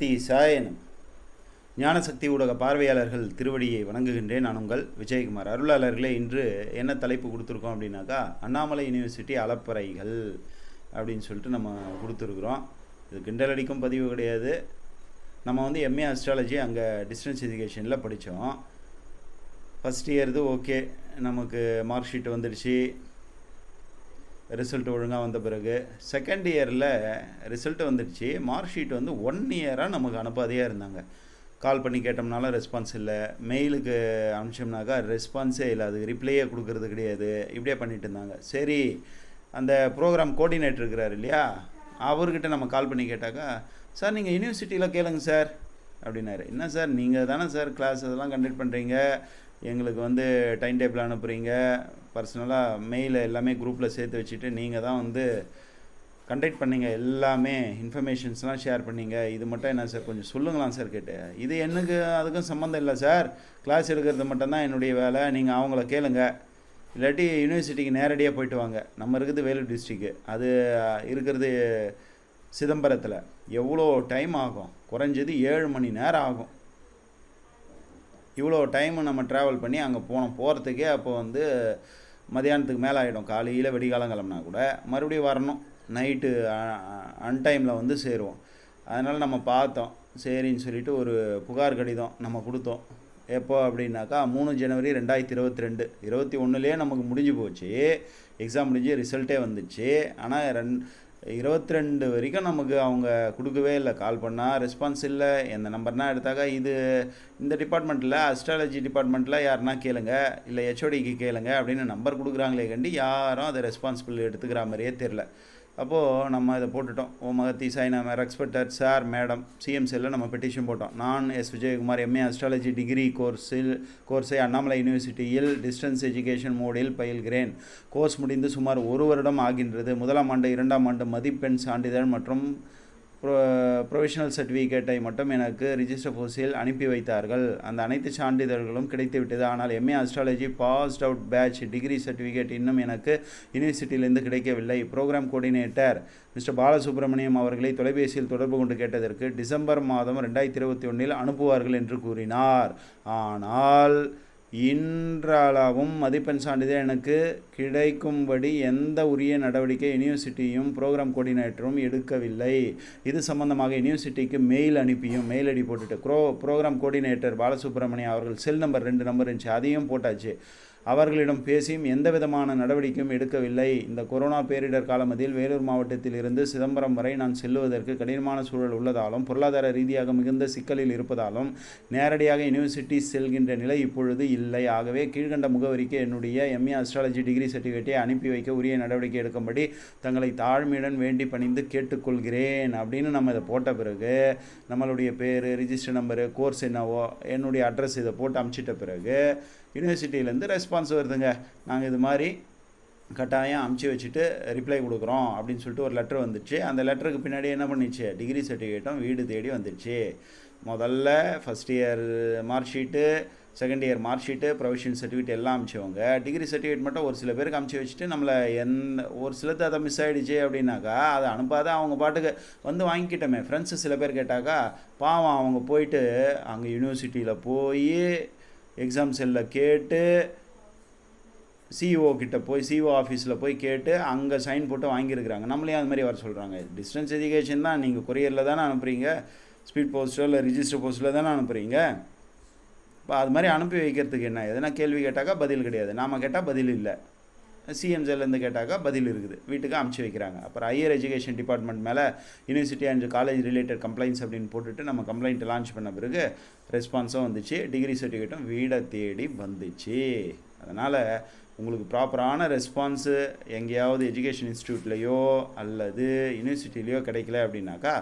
அகத்தீசாயனம் ஞானசக்தி ஊடக பார்வையாளர்கள் திருவடியை வணங்குகின்றேன். நான் உங்கள் விஜயகுமார். அருளாளர்களே இன்று என்ன தலைப்பு கொடுத்துருக்கோம் அப்படின்னாக்கா அண்ணாமலை யூனிவர்சிட்டி அலப்பறைகள் அப்படின்னு சொல்லிட்டு நம்ம கொடுத்துருக்குறோம். இது கிண்டல் அடிக்கும் பதிவு கிடையாது. நம்ம வந்து எம்ஏ அஸ்ட்ராலஜி அங்கே டிஸ்டன்ஸ் எஜுகேஷனில் படித்தோம் ஃபஸ்ட் இயர்து ஓகே நமக்கு மார்க் ஷீட் வந்துடுச்சு. ரிசல்ட் ஒழுங்காக வந்த பிறகு செகண்ட் இயரில் ரிசல்ட் வந்துடுச்சு. மார்க் ஷீட் வந்து ஒன் இயராக நமக்கு அனுப்பாதையாக இருந்தாங்க. கால் பண்ணி கேட்டோம்னாலும் ரெஸ்பான்ஸ் இல்லை. மெயிலுக்கு அனுப்பிச்சோம்னாக்கா ரெஸ்பான்ஸே இல்லை. அதுக்கு ரிப்ளையே கொடுக்கறது கிடையாது. இப்படியே பண்ணிட்டு இருந்தாங்க. சரி அந்த ப்ரோக்ராம் கோஆர்டினேட்டர் இருக்கிறார் இல்லையா? அவர்கிட்ட நம்ம கால் பண்ணி கேட்டாக்கா சார் நீங்கள் யூனிவர்சிட்டியில் கேளுங்க சார். அப்படின்னாரு. என்ன சார்? நீங்கள் தானே சார் கிளாஸ் அதெல்லாம் கண்டக்ட் பண்ணுறீங்க எங்களுக்கு வந்து டைம் டேபிள் அனுப்புகிறீங்க பர்சனலாக மெயில் எல்லாமே குரூப்பில் சேர்த்து வச்சுட்டு நீங்கள் தான் வந்து கண்டக்ட் பண்ணீங்க. எல்லாமே இன்ஃபர்மேஷன்ஸ்லாம் ஷேர் பண்ணீங்க. இது மட்டும் என்ன சார் கொஞ்சம் சொல்லுங்களாம் சார் கேட்டு. இது எனக்கு அதுக்கும் சம்மந்தம் இல்லை சார் கிளாஸ் எடுக்கிறது மட்டும்தான் என்னுடைய வேலை. நீங்கள் அவங்கள கேளுங்க. இல்லாட்டி யூனிவர்சிட்டிக்கு நேரடியாக போயிட்டு வாங்க. நம்ம இருக்குது வேலூர் டிஸ்ட்ரிக்கு அது இருக்கிறது சிதம்பரத்தில். எவ்வளோ டைம் ஆகும்? குறைஞ்சது ஏழு மணி நேரம் ஆகும். இவ்வளோ டைம் நம்ம ட்ராவல் பண்ணி அங்கே போனோம். போகிறதுக்கே அப்போ வந்து மதியானத்துக்கு மேலே ஆகிடும் காலையில் வெடிகாலம் கிளம்புனா கூட மறுபடியும் வரணும். நைட்டு அன்டைமில் வந்து சேருவோம். அதனால் நம்ம பார்த்தோம். சரின்னு சொல்லிட்டு ஒரு புகார் கடிதம் நம்ம கொடுத்தோம். எப்போ அப்படின்னாக்கா மூணு ஜனவரி ரெண்டாயிரத்தி இருபத்தி ரெண்டு. இருபத்தி ஒன்றுலேயே நமக்கு முடிஞ்சு போச்சு. எக்ஸாம் முடிஞ்சு ரிசல்ட்டே வந்துச்சு. ஆனால் ரெண் இருபத்தி ரெண்டு வரைக்கும் நமக்கு அவங்க கொடுக்கவே இல்லை. கால் பண்ணால் ரெஸ்பான்ஸ் இல்லை. எந்த நம்பர்னா எடுத்தாக்கா இது இந்த டிபார்ட்மெண்ட்டில் அஸ்ட்ராலஜி டிபார்ட்மெண்ட்டில் யாருன்னா கேளுங்க இல்லை ஹெச்ஓடிக்கு கேளுங்க அப்படின்னு நம்பர் கொடுக்குறாங்களே கண்டி யாரும் அதை ரெஸ்பான்சிபிள் எடுத்துக்கிற மாதிரியே தெரில அப்போது நம்ம இதை போட்டுட்டோம். ஓ மகத்தி சாய்னா எக்ஸ்பெக்டர் சார் மேடம் சிஎம்சியில் நம்ம பெட்டிஷன் போட்டோம். நான் S Vijayakumar M A astrology degree கோர்ஸில் கோர்ஸை அண்ணாமலை யூனிவர்சிட்டியில் டிஸ்டன்ஸ் எஜுகேஷன் மோடில் பயில்கிறேன். கோர்ஸ் முடிந்து சுமார் ஒரு வருடம் ஆகின்றது. முதலாம் ஆண்டு இரண்டாம் ஆண்டு மதிப்பெண் சான்றிதழ் மற்றும் ப்ரொ ப்ரொஃபஷனல் சர்டிஃபிகேட்டை மட்டும் எனக்கு ரிஜிஸ்டர் போஸ்டில் அனுப்பி வைத்தார்கள். அந்த அனைத்து சான்றிதழ்களும் கிடைத்துவிட்டது. ஆனால் M A astrology passed out batch degree certificate இன்னும் எனக்கு யூனிவர்சிட்டியிலிருந்து கிடைக்கவில்லை. ப்ரோக்ராம் கோஆர்டினேட்டர் மிஸ்டர் பாலசுப்ரமணியம் அவர்களை தொலைபேசியில் தொடர்பு கொண்டு கேட்டதற்கு டிசம்பர் மாதம் ரெண்டாயிரத்தி இருபத்தி ஒன்றில் அனுப்புவார்கள் என்று கூறினார். ஆனால் இன்றளவும் மதிப்பெண் சான்றிதழ் எனக்கு கிடைக்கும்படி எந்த உரிய நடவடிக்கை யூனிவர்சிட்டியும் ப்ரோக்ராம் கோஆர்டினேட்டரும் எடுக்கவில்லை. இது சம்பந்தமாக யூனிவர்சிட்டிக்கு மெயில் அனுப்பியும் மெயில் ஐடி போட்டுட்டு. ப்ரோ ப்ரோக்ராம் கோஆர்டினேட்டர் பாலசுப்ரமணியம் அவர்கள் செல் நம்பர் ரெண்டு நம்பர் இருந்துச்சு அதையும் போட்டாச்சு. அவர்களிடம் பேசியும் எந்தவிதமான நடவடிக்கையும் எடுக்கவில்லை. இந்த கொரோனா பேரிடர் காலமதில் வேலூர் மாவட்டத்தில் இருந்து சிதம்பரம் வரை நான் செல்லுவதற்கு கடினமான சூழல் உள்ளதாலும் பொருளாதார ரீதியாக மிகுந்த சிக்கலில் இருப்பதாலும் நேரடியாக யூனிவர்சிட்டி செல்கின்ற நிலை இப்பொழுது இல்லை. ஆகவே கீழ்கண்ட முகவரிக்கு என்னுடைய எம்ஏ அஸ்ட்ராலஜி டிகிரி சர்டிஃபிகேட்டை அனுப்பி வைக்க உரிய நடவடிக்கை எடுக்கும்படி தங்களை தாழ்மையுடன் வேண்டி பணிந்து கேட்டுக்கொள்கிறேன் அப்படின்னு நம்ம இதை போட்ட பிறகு நம்மளுடைய பேர் ரிஜிஸ்டர் நம்பரு கோர்ஸ் என்னவோ என்னுடைய அட்ரஸ் இதை போட்டு அமுச்சிட்ட பிறகு யூனிவர்சிட்டியிலேருந்து ரெஸ்பான்ஸ் ரெஸ்பான்ஸ் வருதுங்க. நாங்கள் இது மாதிரி கட்டாயம் அமுச்சு வச்சுட்டு ரிப்ளை கொடுக்குறோம் அப்படின்னு சொல்லிட்டு ஒரு லெட்டர் வந்துச்சு. அந்த லெட்டருக்கு பின்னாடி என்ன பண்ணிச்சு? டிகிரி சர்டிஃபிகேட்டும் வீடு தேடி வந்துடுச்சு முதல்ல first year mark sheet second year mark sheet provision certificate எல்லாம் அமிச்சவங்க. டிகிரி சர்டிஃபிகேட் மட்டும் ஒரு சில பேருக்கு அமுச்சு வச்சுட்டு நம்மளை எந்த ஒரு சிலது அதை மிஸ் ஆகிடுச்சு அப்படின்னாக்கா அதை அனுப்பாத அவங்க பாட்டுக்கு வந்து வாங்கிக்கிட்டோமே. ஃப்ரெண்ட்ஸு சில பேர் கேட்டாக்கா பாவம் அவங்க போயிட்டு அங்கே யூனிவர்சிட்டியில் போய் எக்ஸாம் செல்லில் கேட்டு சிஇஓ கிட்ட போய் சிஇஓ ஆஃபீஸில் போய் கேட்டு அங்கே சைன் போட்டு வாங்கியிருக்கிறாங்க. நம்மளையும் அது மாதிரி வர சொல்கிறாங்க டிஸ்டன்ஸ் எஜுகேஷன் தான் நீங்கள் கொரியரில் தானே அனுப்புகிறீங்க ஸ்பீட் போஸ்ட்டோ இல்லை ரிஜிஸ்டர் போஸ்ட்டில் தானே அனுப்புகிறீங்க இப்போ அது மாதிரி அனுப்பி வைக்கிறதுக்கு என்ன? எதனா கேள்வி கேட்டாக்கா பதில் கிடையாது. நாம் கேட்டால் பதில் இல்லை. சிஎம்ஜிலேருந்து கேட்டாக்கா பதில் இருக்குது. வீட்டுக்கு அமுச்சு வைக்கிறாங்க. அப்புறம் ஹையர் எஜுகேஷன் டிபார்ட்மெண்ட் மேலே university and college related complaints அப்படின்னு போட்டுட்டு நம்ம கம்ப்ளைண்ட் லான்ச் பண்ண பிறகு ரெஸ்பான்ஸும் வந்துச்சு. டிகிரி சர்டிஃபிகேட்டும் வீடை தேடி வந்துச்சு. அதனால் உங்களுக்கு ப்ராப்பரான ரெஸ்பான்ஸு எங்கேயாவது எஜுகேஷன் இன்ஸ்டியூட்லேயோ அல்லது யூனிவர்சிட்டிலேயோ கிடைக்கல அப்படின்னாக்கா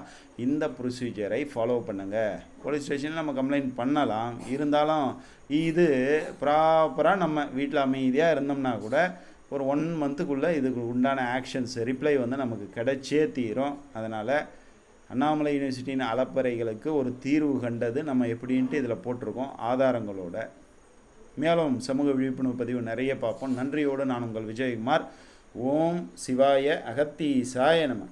இந்த ப்ரொசீஜரை ஃபாலோ பண்ணுங்கள் போலீஸ் ஸ்டேஷனில் நம்ம கம்ப்ளைண்ட் பண்ணலாம். இருந்தாலும் இது ப்ராப்பராக நம்ம வீட்டில் அமைதியாக இருந்தோம்னா கூட ஒரு ஒன் மந்த்துக்குள்ளே இதுக்கு உண்டான ஆக்ஷன்ஸ் ரிப்ளை வந்து நமக்கு கிடைச்சே தீரும். அதனால் அண்ணாமலை யூனிவர்சிட்டியின் அலப்பறைகளுக்கு ஒரு தீர்வு கண்டது நம்ம எப்படின்ட்டு இதில் போட்டிருக்கோம். ஆதாரங்களோட. மேலும் சமூக விழிப்புணர்வு பதிவு நிறைய பார்ப்போம். நன்றியோடு நான் உங்கள் விஜயகுமார் ஓம் சிவாய அகத்தீசாய நம.